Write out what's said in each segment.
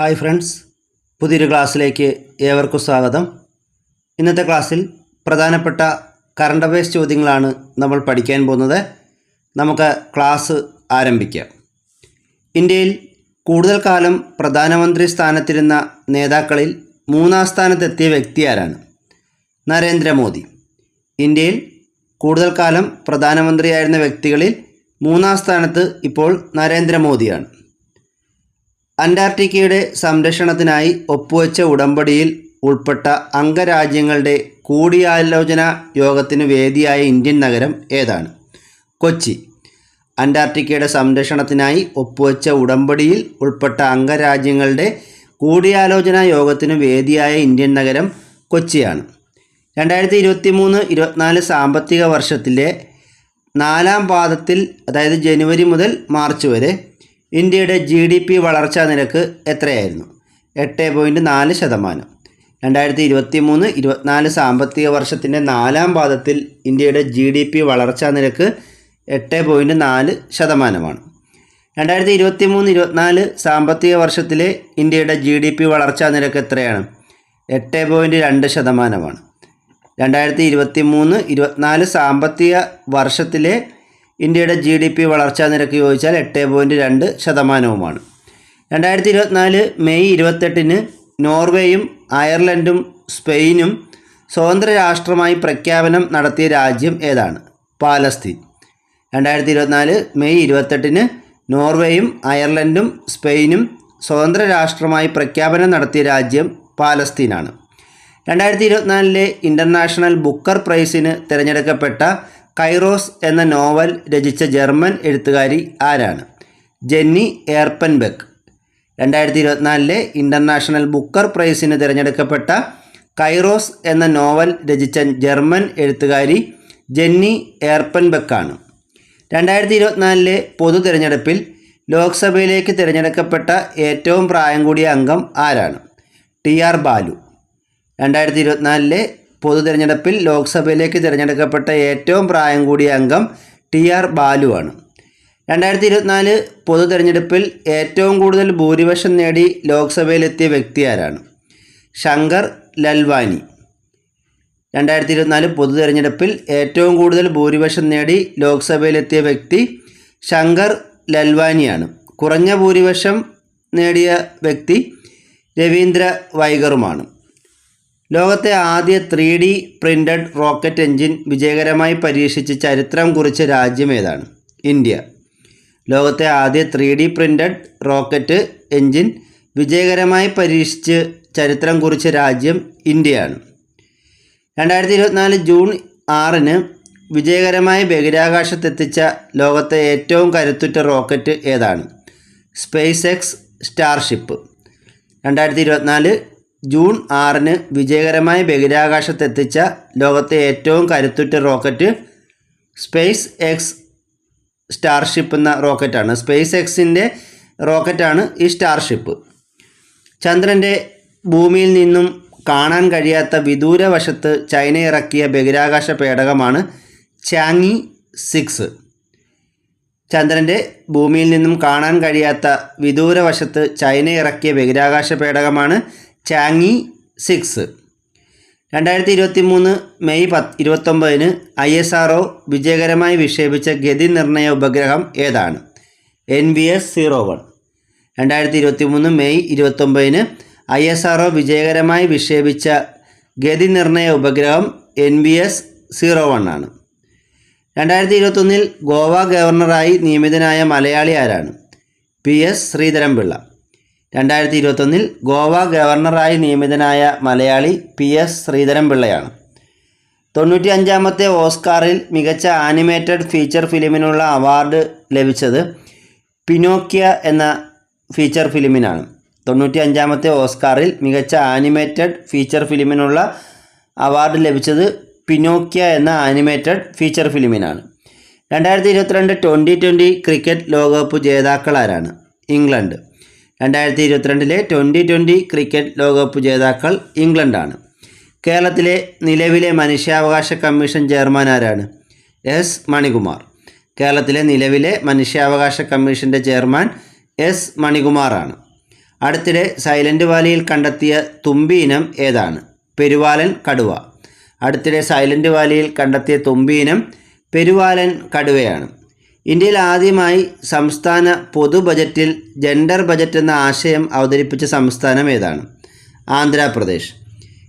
Hi friends പുതിയൊരു ക്ലാസ്സിലേക്ക് ഏവർക്കും സ്വാഗതം. ഇന്നത്തെ ക്ലാസ്സിൽ പ്രധാനപ്പെട്ട കറണ്ട് അഫയേഴ്സ് ചോദ്യങ്ങളാണ് നമ്മൾ പഠിക്കാൻ പോകുന്നത്. നമുക്ക് ക്ലാസ് ആരംഭിക്കാം. ഇന്ത്യയിൽ കൂടുതൽ കാലം പ്രധാനമന്ത്രി സ്ഥാനത്തിരുന്ന നേതാക്കളിൽ മൂന്നാം സ്ഥാനത്തെത്തിയ വ്യക്തി ആരാണ്? നരേന്ദ്രമോദി. ഇന്ത്യയിൽ കൂടുതൽ കാലം പ്രധാനമന്ത്രിയായിരുന്ന വ്യക്തികളിൽ മൂന്നാം സ്ഥാനത്ത് ഇപ്പോൾ നരേന്ദ്രമോദിയാണ്. അന്റാർട്ടിക്കയുടെ സംരക്ഷണത്തിനായി ഒപ്പുവെച്ച ഉടമ്പടിയിൽ ഉൾപ്പെട്ട അംഗരാജ്യങ്ങളുടെ കൂടിയാലോചന യോഗത്തിന് വേദിയായ ഇന്ത്യൻ നഗരം ഏതാണ്? കൊച്ചി. അന്റാർട്ടിക്കയുടെ സംരക്ഷണത്തിനായി ഒപ്പുവെച്ച ഉടമ്പടിയിൽ ഉൾപ്പെട്ട അംഗരാജ്യങ്ങളുടെ കൂടിയാലോചന യോഗത്തിന് വേദിയായ ഇന്ത്യൻ നഗരം കൊച്ചിയാണ്. രണ്ടായിരത്തി ഇരുപത്തി മൂന്ന് ഇരുപത്തിനാല് സാമ്പത്തിക വർഷത്തിലെ നാലാം പാദത്തിൽ അതായത് ജനുവരി മുതൽ മാർച്ച് വരെ ഇന്ത്യയുടെ ജി ഡി പി വളർച്ചാ നിരക്ക് എത്രയായിരുന്നു? എട്ട് പോയിന്റ് നാല് ശതമാനം. രണ്ടായിരത്തി ഇരുപത്തി മൂന്ന് ഇരുപത്തിനാല് സാമ്പത്തിക വർഷത്തിന്റെ നാലാം പാദത്തിൽ ഇന്ത്യയുടെ ജി ഡി പി വളർച്ചാ നിരക്ക് എട്ട് പോയിന്റ് നാല് ശതമാനമാണ്. രണ്ടായിരത്തി ഇരുപത്തി മൂന്ന് ഇരുപത്തിനാല് സാമ്പത്തിക വർഷത്തിലെ ഇന്ത്യയുടെ ജി ഡി പി വളർച്ചാ നിരക്ക് എത്രയാണ്? എട്ട് പോയിന്റ് രണ്ട് ശതമാനമാണ്. രണ്ടായിരത്തി ഇരുപത്തി മൂന്ന് ഇരുപത്തിനാല് സാമ്പത്തിക വർഷത്തിലെ ഇന്ത്യയുടെ ജി ഡി പി വളർച്ചാ നിരക്ക് ചോദിച്ചാൽ എട്ട് പോയിന്റ് രണ്ട് ശതമാനവുമാണ്. രണ്ടായിരത്തി ഇരുപത്തിനാല് മെയ് ഇരുപത്തെട്ടിന് നോർവേയും അയർലൻഡും സ്പെയിനും സ്വതന്ത്ര രാഷ്ട്രമായി പ്രഖ്യാപനം നടത്തിയ രാജ്യം ഏതാണ്? പാലസ്തീൻ. രണ്ടായിരത്തി ഇരുപത്തിനാല് മെയ് ഇരുപത്തെട്ടിന് നോർവേയും അയർലൻഡും സ്പെയിനും സ്വതന്ത്ര രാഷ്ട്രമായി പ്രഖ്യാപനം നടത്തിയ രാജ്യം പാലസ്തീനാണ്. രണ്ടായിരത്തി ഇരുപത്തിനാലിലെ ഇന്റർനാഷണൽ ബുക്കർ പ്രൈസിന് തിരഞ്ഞെടുക്കപ്പെട്ട കൈറോസ് എന്ന നോവൽ രചിച്ച ജർമ്മൻ എഴുത്തുകാരി ആരാണ്? ജെന്നി എയർപ്പൻബെക്ക് രണ്ടായിരത്തി ഇരുപത്തിനാലിലെ ഇന്റർനാഷണൽ ബുക്കർ പ്രൈസിന് തിരഞ്ഞെടുക്കപ്പെട്ട കൈറോസ് എന്ന നോവൽ രചിച്ച ജർമ്മൻ എഴുത്തുകാരി ജെന്നി എയർപ്പൻബെക്കാണ് രണ്ടായിരത്തി ഇരുപത്തിനാലിലെ പൊതു തിരഞ്ഞെടുപ്പിൽ ലോക്സഭയിലേക്ക് തിരഞ്ഞെടുക്കപ്പെട്ട ഏറ്റവും പ്രായം കൂടിയ അംഗം ആരാണ്? T R Balu. രണ്ടായിരത്തി ഇരുപത്തിനാലിലെ പൊതു തിരഞ്ഞെടുപ്പിൽ ലോക്സഭയിലേക്ക് തിരഞ്ഞെടുക്കപ്പെട്ട ഏറ്റവും പ്രായം കൂടിയ അംഗം ടി ആർ ബാലുവാണ് രണ്ടായിരത്തി ഇരുപത്തിനാല് പൊതു തിരഞ്ഞെടുപ്പിൽ ഏറ്റവും കൂടുതൽ ഭൂരിപക്ഷം നേടി ലോക്സഭയിലെത്തിയ വ്യക്തി ആരാണ്? ശങ്കർ ലൽവാനി. രണ്ടായിരത്തി ഇരുപത്തിനാല് പൊതു തിരഞ്ഞെടുപ്പിൽ ഏറ്റവും കൂടുതൽ ഭൂരിപക്ഷം നേടി ലോക്സഭയിലെത്തിയ വ്യക്തി ശങ്കർ ലൽവാനിയാണ്. കുറഞ്ഞ ഭൂരിപക്ഷം നേടിയ വ്യക്തി രവീന്ദ്ര വൈഗറുമാണ്. ലോകത്തെ ആദ്യ three D printed rocket engine വിജയകരമായി പരീക്ഷിച്ച് ചരിത്രം കുറിച്ച രാജ്യം ഏതാണ്? ഇന്ത്യ. ലോകത്തെ ആദ്യ three D printed rocket engine വിജയകരമായി പരീക്ഷിച്ച് ചരിത്രം കുറിച്ച രാജ്യം ഇന്ത്യയാണ്. രണ്ടായിരത്തി ഇരുപത്തിനാല് ജൂൺ ആറിന് വിജയകരമായി ബഹിരാകാശത്തെത്തിച്ച ലോകത്തെ ഏറ്റവും കരുത്തുറ്റ റോക്കറ്റ് ഏതാണ്? SpaceX Starship. രണ്ടായിരത്തി ഇരുപത്തിനാല് ജൂൺ ആറിന് വിജയകരമായി ബഹിരാകാശത്തെത്തിച്ച ലോകത്തെ ഏറ്റവും കരുത്തുറ്റ റോക്കറ്റ് സ്പേസ് എക്സ് സ്റ്റാർഷിപ്പ് എന്ന റോക്കറ്റാണ്. സ്പേസ് എക്സിന്റെ റോക്കറ്റാണ് ഈ സ്റ്റാർഷിപ്പ്. ചന്ദ്രന്റെ ഭൂമിയിൽ നിന്നും കാണാൻ കഴിയാത്ത വിദൂര വശത്ത് ചൈന ഇറക്കിയ ബഹിരാകാശ പേടകമാണ് ചാങ്ങി സിക്സ്. ചന്ദ്രന്റെ ഭൂമിയിൽ നിന്നും കാണാൻ കഴിയാത്ത വിദൂര വശത്ത് ചൈന ഇറക്കിയ ബഹിരാകാശ പേടകമാണ് ചാങ്ങി സിക്സ് രണ്ടായിരത്തി ഇരുപത്തി മൂന്ന് മെയ് പത്ത് ഇരുപത്തൊമ്പതിന് ഐ എസ് ആർ ഒ വിജയകരമായി വിക്ഷേപിച്ച ഗതി നിർണയ ഉപഗ്രഹം ഏതാണ്? N V S zero one രണ്ടായിരത്തി ഇരുപത്തി മൂന്ന് മെയ് ഇരുപത്തൊമ്പതിന് ഐ എസ് ആർ ഒ വിജയകരമായി വിക്ഷേപിച്ച ഗതി നിർണയ ഉപഗ്രഹം N V S zero one ആണ്. രണ്ടായിരത്തി ഇരുപത്തൊന്നിൽ ഗോവ ഗവർണറായി നിയമിതനായ മലയാളി ആരാണ്? P S Sreedharan Pillai. രണ്ടായിരത്തി ഇരുപത്തൊന്നിൽ ഗോവ ഗവർണറായി നിയമിതനായ മലയാളി പി എസ് ശ്രീധരൻപിള്ളയാണ്. തൊണ്ണൂറ്റി അഞ്ചാമത്തെ ഓസ്കാറിൽ മികച്ച ആനിമേറ്റഡ് ഫീച്ചർ ഫിലിമിനുള്ള അവാർഡ് ലഭിച്ചത് പിനോക്കിയ എന്ന ഫീച്ചർ ഫിലിമിനാണ്. തൊണ്ണൂറ്റി അഞ്ചാമത്തെ ഓസ്കാറിൽ മികച്ച ആനിമേറ്റഡ് ഫീച്ചർ ഫിലിമിനുള്ള അവാർഡ് ലഭിച്ചത് പിനോക്കിയ എന്ന ആനിമേറ്റഡ് ഫീച്ചർ ഫിലിമിനാണ്. രണ്ടായിരത്തി ഇരുപത്തിരണ്ട് ട്വന്റി ട്വന്റി ക്രിക്കറ്റ് ലോകകപ്പ് ജേതാക്കളാരാണ് ഇംഗ്ലണ്ട്. രണ്ടായിരത്തി ഇരുപത്തിരണ്ടിലെ ട്വന്റി ട്വന്റി ക്രിക്കറ്റ് ലോകകപ്പ് ജേതാക്കൾ ഇംഗ്ലണ്ടാണ്. കേരളത്തിലെ നിലവിലെ മനുഷ്യാവകാശ കമ്മീഷൻ ചെയർമാൻ ആരാണ്? എസ്. മണികുമാർ. കേരളത്തിലെ നിലവിലെ മനുഷ്യാവകാശ കമ്മീഷന്റെ ചെയർമാൻ എസ്. മണികുമാറാണ്. അടുത്തിടെ സൈലന്റ് വാലിയിൽ കണ്ടെത്തിയ തുമ്പി ഇനം ഏതാണ്? പെരുവാലൻ കടുവ. അടുത്തിടെ സൈലന്റ് വാലിയിൽ കണ്ടെത്തിയ തുമ്പി ഇനം പെരുവാലൻ കടുവയാണ്. ഇന്ത്യയിൽ ആദ്യമായി സംസ്ഥാന പൊതു ബജറ്റിൽ ജെൻഡർ ബജറ്റ് എന്ന ആശയം അവതരിപ്പിച്ച സംസ്ഥാനം ഏതാണ്? ആന്ധ്രാപ്രദേശ്.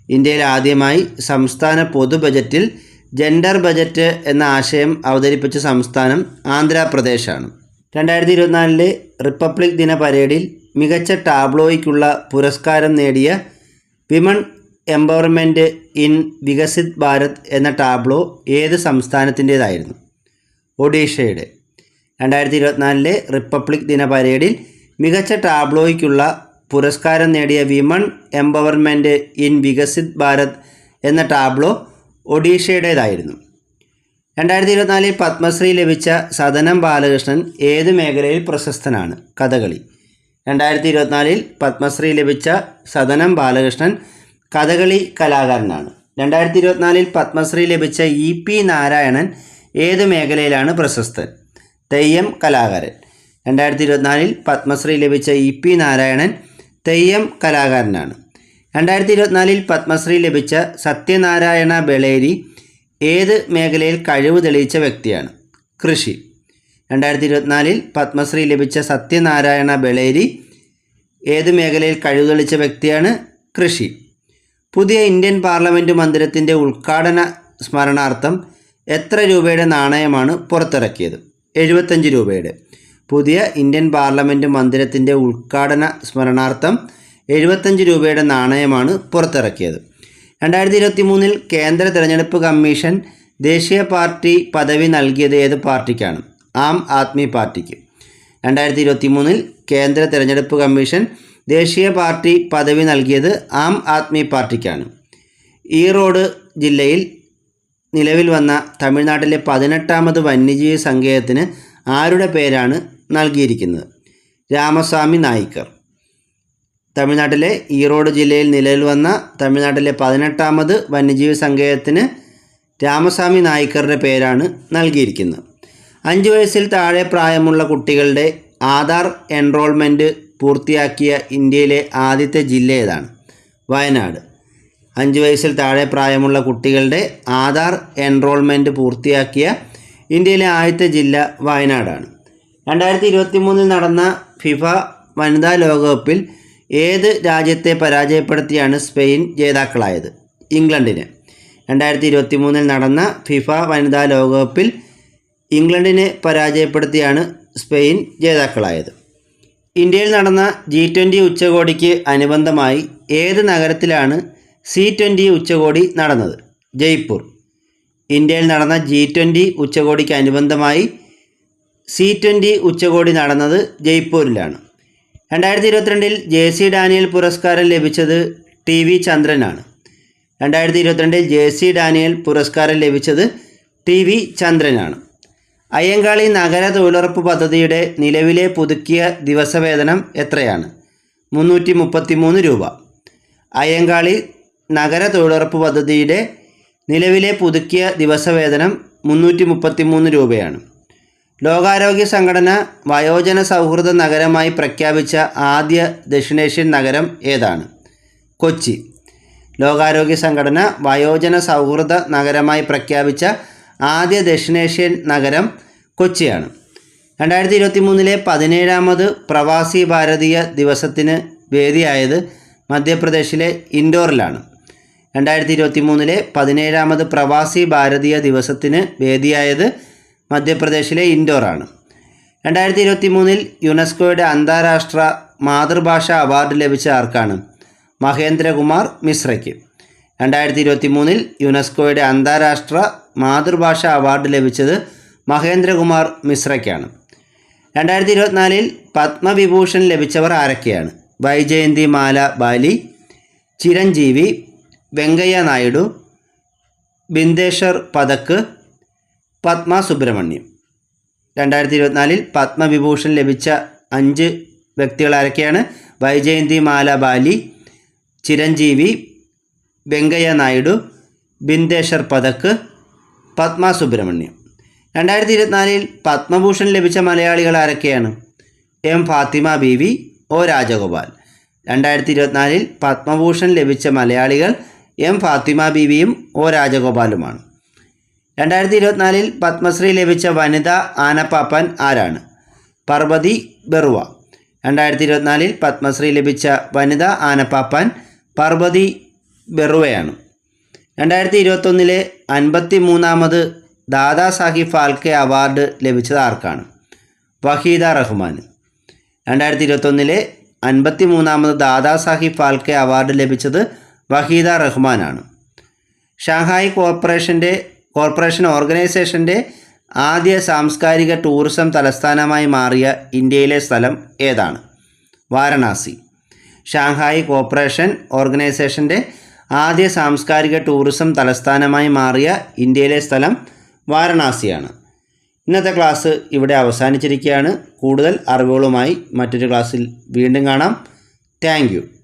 ഇന്ത്യയിൽ ആദ്യമായി സംസ്ഥാന പൊതു ബജറ്റിൽ ജെൻഡർ ബജറ്റ് എന്ന ആശയം അവതരിപ്പിച്ച സംസ്ഥാനം ആന്ധ്രാപ്രദേശാണ്. രണ്ടായിരത്തി ഇരുപത്തിനാലിലെ റിപ്പബ്ലിക് ദിന പരേഡിൽ മികച്ച ടാബ്ലോയ്ക്കുള്ള പുരസ്കാരം നേടിയ women empowerment in Viksit Bharat എന്ന ടാബ്ലോ ഏത് സംസ്ഥാനത്തിന്റേതായിരുന്നു? ഒഡീഷയുടെ. രണ്ടായിരത്തി ഇരുപത്തിനാലിലെ റിപ്പബ്ലിക് ദിന പരേഡിൽ മികച്ച ടാബ്ലോയ്ക്കുള്ള പുരസ്കാരം നേടിയ women empowerment in Viksit Bharat എന്ന ടാബ്ലോ ഒഡീഷയുടേതായിരുന്നു. രണ്ടായിരത്തി ഇരുപത്തിനാലിൽ പത്മശ്രീ ലഭിച്ച സദനം ബാലകൃഷ്ണൻ ഏത് മേഖലയിൽ പ്രശസ്തനാണ്? കഥകളി. രണ്ടായിരത്തി ഇരുപത്തിനാലിൽ പത്മശ്രീ ലഭിച്ച സദനം ബാലകൃഷ്ണൻ കഥകളി കലാകാരനാണ്. രണ്ടായിരത്തി ഇരുപത്തിനാലിൽ പത്മശ്രീ ലഭിച്ച ഇ പി നാരായണൻ ഏത് മേഖലയിലാണ് പ്രശസ്തൻ? തെയ്യം കലാകാരൻ. രണ്ടായിരത്തി ഇരുപത്തിനാലിൽ പത്മശ്രീ ലഭിച്ച ഇ പി നാരായണൻ തെയ്യം കലാകാരനാണ്. രണ്ടായിരത്തി ഇരുപത്തിനാലിൽ പത്മശ്രീ ലഭിച്ച സത്യനാരായണ ബളേരി ഏത് മേഖലയിൽ കഴിവ് തെളിയിച്ച വ്യക്തിയാണ്? കൃഷി. രണ്ടായിരത്തി ഇരുപത്തിനാലിൽ പത്മശ്രീ ലഭിച്ച സത്യനാരായണ ബളേരി ഏത് മേഖലയിൽ കഴിവ് തെളിയിച്ച വ്യക്തിയാണ്? കൃഷി. പുതിയ ഇന്ത്യൻ പാർലമെന്റ് മന്ദിരത്തിന്റെ ഉദ്ഘാടന സ്മരണാർത്ഥം എത്ര രൂപയുടെ നാണയമാണ് പുറത്തിറക്കിയത്? എഴുപത്തഞ്ച് രൂപയുടെ. പുതിയ ഇന്ത്യൻ പാർലമെന്റ് മന്ദിരത്തിന്റെ ഉദ്ഘാടന സ്മരണാർത്ഥം എഴുപത്തഞ്ച് രൂപയുടെ നാണയമാണ് പുറത്തിറക്കിയത്. രണ്ടായിരത്തി ഇരുപത്തി മൂന്നിൽ കേന്ദ്ര തിരഞ്ഞെടുപ്പ് കമ്മീഷൻ ദേശീയ പാർട്ടി പദവി നൽകിയത് ഏത് പാർട്ടിക്കാണ്? ആം ആദ്മി പാർട്ടിക്ക്. രണ്ടായിരത്തി ഇരുപത്തി മൂന്നിൽ കേന്ദ്ര തിരഞ്ഞെടുപ്പ് കമ്മീഷൻ ദേശീയ പാർട്ടി പദവി നൽകിയത് ആം ആദ്മി പാർട്ടിക്കാണ്. ഈറോഡ് ജില്ലയിൽ നിലവിൽ വന്ന തമിഴ്നാട്ടിലെ പതിനെട്ടാമത് വന്യജീവി സങ്കേതത്തിന് ആരുടെ പേരാണ് നൽകിയിരിക്കുന്നത്? രാമസ്വാമി നായിക്കർ. തമിഴ്നാട്ടിലെ ഈറോഡ് ജില്ലയിൽ നിലവിൽ വന്ന തമിഴ്നാട്ടിലെ പതിനെട്ടാമത് വന്യജീവി സങ്കേതത്തിന് രാമസ്വാമി നായിക്കറുടെ പേരാണ് നൽകിയിരിക്കുന്നത്. അഞ്ച് വയസ്സിൽ താഴെ പ്രായമുള്ള കുട്ടികളുടെ ആധാർ എൻറോൾമെന്റ് പൂർത്തിയാക്കിയ ഇന്ത്യയിലെ ആദ്യത്തെ ജില്ല ഏതാണ്? വയനാട്. അഞ്ച് വയസ്സിൽ താഴെ പ്രായമുള്ള കുട്ടികളുടെ ആധാർ എൻറോൾമെന്റ് പൂർത്തിയാക്കിയ ഇന്ത്യയിലെ ആദ്യത്തെ ജില്ല വയനാടാണ്. രണ്ടായിരത്തി ഇരുപത്തി മൂന്നിൽ നടന്ന ഫിഫ വനിതാ ലോകകപ്പിൽ ഏത് രാജ്യത്തെ പരാജയപ്പെടുത്തിയാണ് സ്പെയിൻ ജേതാക്കളായത്? ഇംഗ്ലണ്ടിന്. രണ്ടായിരത്തി ഇരുപത്തി മൂന്നിൽ നടന്ന ഫിഫ വനിതാ ലോകകപ്പിൽ ഇംഗ്ലണ്ടിനെ പരാജയപ്പെടുത്തിയാണ് സ്പെയിൻ ജേതാക്കളായത്. ഇന്ത്യയിൽ നടന്ന ജി ട്വന്റി ഉച്ചകോടിക്ക് അനുബന്ധമായി ഏത് നഗരത്തിലാണ് സി ട്വന്റി ഉച്ചകോടി നടന്നത്. ജയ്പൂർ. ഇന്ത്യയിൽ നടന്ന ജി ട്വന്റി ഉച്ചകോടിക്ക് അനുബന്ധമായി സി ട്വന്റി ഉച്ചകോടി നടന്നത് ജയ്പൂരിലാണ്. രണ്ടായിരത്തി ഇരുപത്തിരണ്ടിൽ ജെ സി ഡാനിയൽ പുരസ്കാരം ലഭിച്ചത് ടി വി ചന്ദ്രനാണ്. രണ്ടായിരത്തി ഇരുപത്തിരണ്ടിൽ ജെ സി ഡാനിയൽ പുരസ്കാരം ലഭിച്ചത് ടി വി ചന്ദ്രനാണ്. അയ്യങ്കാളി നഗര തൊഴിലുറപ്പ് പദ്ധതിയുടെ നിലവിലെ പുതുക്കിയ ദിവസവേതനം എത്രയാണ്? മുന്നൂറ്റി മുപ്പത്തി മൂന്ന് രൂപ. അയ്യങ്കാളി നഗര തൊഴിലുറപ്പ് പദ്ധതിയുടെ നിലവിലെ പുതുക്കിയ ദിവസവേതനം മുന്നൂറ്റി മുപ്പത്തി മൂന്ന് രൂപയാണ്. ലോകാരോഗ്യ സംഘടന വയോജന സൗഹൃദ നഗരമായി പ്രഖ്യാപിച്ച ആദ്യ ദക്ഷിണേഷ്യൻ നഗരം ഏതാണ്? കൊച്ചി. ലോകാരോഗ്യ സംഘടന വയോജന സൗഹൃദ നഗരമായി പ്രഖ്യാപിച്ച ആദ്യ ദക്ഷിണേഷ്യൻ നഗരം കൊച്ചിയാണ്. രണ്ടായിരത്തി ഇരുപത്തി മൂന്നിലെ പതിനേഴാമത് പ്രവാസി ഭാരതീയ ദിവസത്തിന് വേദിയായത് മധ്യപ്രദേശിലെ ഇൻഡോറിലാണ്. രണ്ടായിരത്തി ഇരുപത്തി മൂന്നിലെ പതിനേഴാമത് പ്രവാസി ഭാരതീയ ദിവസത്തിന് വേദിയായത് മധ്യപ്രദേശിലെ ഇൻഡോറാണ്. രണ്ടായിരത്തി ഇരുപത്തി മൂന്നിൽ യുനെസ്കോയുടെ അന്താരാഷ്ട്ര മാതൃഭാഷ അവാർഡ് ലഭിച്ച ആർക്കാണ്? മഹേന്ദ്രകുമാർ മിശ്രയ്ക്ക്. രണ്ടായിരത്തി ഇരുപത്തി മൂന്നിൽ യുനെസ്കോയുടെ അന്താരാഷ്ട്ര മാതൃഭാഷ അവാർഡ് ലഭിച്ചത് മഹേന്ദ്രകുമാർ മിശ്രയ്ക്കാണ്. രണ്ടായിരത്തി ഇരുപത്തിനാലിൽ പത്മവിഭൂഷൺ ലഭിച്ചവർ ആരൊക്കെയാണ്? വൈജയന്തി മാല ബാലി ചിരഞ്ജീവി വെങ്കയ്യ നായിഡു ബിന്ദേശ്വർ പതക്ക് പത്മ സുബ്രഹ്മണ്യം. രണ്ടായിരത്തി ഇരുപത്തിനാലിൽ പത്മവിഭൂഷൺ ലഭിച്ച അഞ്ച് വ്യക്തികൾ ആരൊക്കെയാണ്? വൈജയന്തി മാല ബാലി ചിരഞ്ജീവി വെങ്കയ്യ നായിഡു ബിന്ദേശ്വർ പതക്ക് പത്മ സുബ്രഹ്മണ്യം. രണ്ടായിരത്തി ഇരുപത്തിനാലിൽ പത്മഭൂഷൺ ലഭിച്ച മലയാളികൾ ആരൊക്കെയാണ്? M Fathima Beevi O Rajagopal. രണ്ടായിരത്തി ഇരുപത്തിനാലിൽ പത്മഭൂഷൺ ലഭിച്ച മലയാളികൾ എം ഫാത്തിമ ബീവിയും ഒ രാജഗോപാലുമാണ്. രണ്ടായിരത്തി ഇരുപത്തിനാലിൽ പത്മശ്രീ ലഭിച്ച വനിത ആനപ്പാപ്പൻ ആരാണ്? പർവതി ബെറുവ. രണ്ടായിരത്തി ഇരുപത്തിനാലിൽ പത്മശ്രീ ലഭിച്ച വനിത ആനപ്പാപ്പാൻ പർവതി ബെറുവയാണ്. രണ്ടായിരത്തി ഇരുപത്തൊന്നിലെ അൻപത്തി മൂന്നാമത് ദാദാ സാഹിബ് ഫാൽക്കെ അവാർഡ് ലഭിച്ചത് ആർക്കാണ്? വഹീദ റഹ്മാൻ രണ്ടായിരത്തി ഇരുപത്തൊന്നിലെ അൻപത്തി മൂന്നാമത് ദാദാ സാഹിബ് ഫാൽക്കെ അവാർഡ് ലഭിച്ചത് വഹീദ റഹ്മാനാണ്. ഷാങ്ഹായ് കോർപ്പറേഷന്റെ കോർപ്പറേഷൻ ഓർഗനൈസേഷന്റെ ആദ്യ സാംസ്കാരിക ടൂറിസം തലസ്ഥാനമായി മാറിയ ഇന്ത്യയിലെ സ്ഥലം ഏതാണ്? വാരണാസി. ഷാങ്ഹായ് കോർപ്പറേഷൻ ഓർഗനൈസേഷന്റെ ആദ്യ സാംസ്കാരിക ടൂറിസം തലസ്ഥാനമായി മാറിയ ഇന്ത്യയിലെ സ്ഥലം വാരണാസിയാണ്. ഇന്നത്തെ ക്ലാസ് ഇവിടെ അവസാനിച്ചിരിക്കുകയാണ്. കൂടുതൽ അറിവുകളുമായി മറ്റൊരു ക്ലാസ്സിൽ വീണ്ടും കാണാം. താങ്ക്